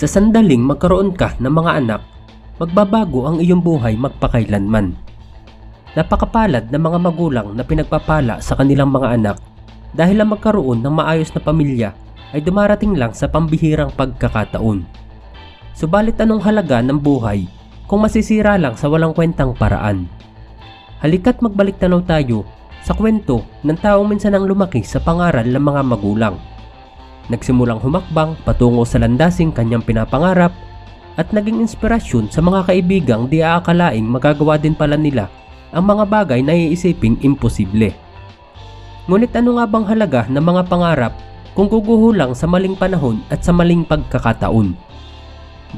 Sa sandaling magkaroon ka ng mga anak, magbabago ang iyong buhay magpakailanman. Napakapalad ng mga magulang na pinagpapala sa kanilang mga anak dahil ang magkaroon ng maayos na pamilya ay dumarating lang sa pambihirang pagkakataon. Subalit anong halaga ng buhay kung masisira lang sa walang kwentang paraan? Halika't magbalik tanaw tayo sa kwento ng taong minsan ang lumaki sa pangaral ng mga magulang. Nagsimulang humakbang patungo sa landasing kanyang pinapangarap at naging inspirasyon sa mga kaibigang di aakalaing magagawa din pala nila ang mga bagay na iisiping imposible. Ngunit ano nga bang halaga ng mga pangarap kung guguho lang sa maling panahon at sa maling pagkakataon?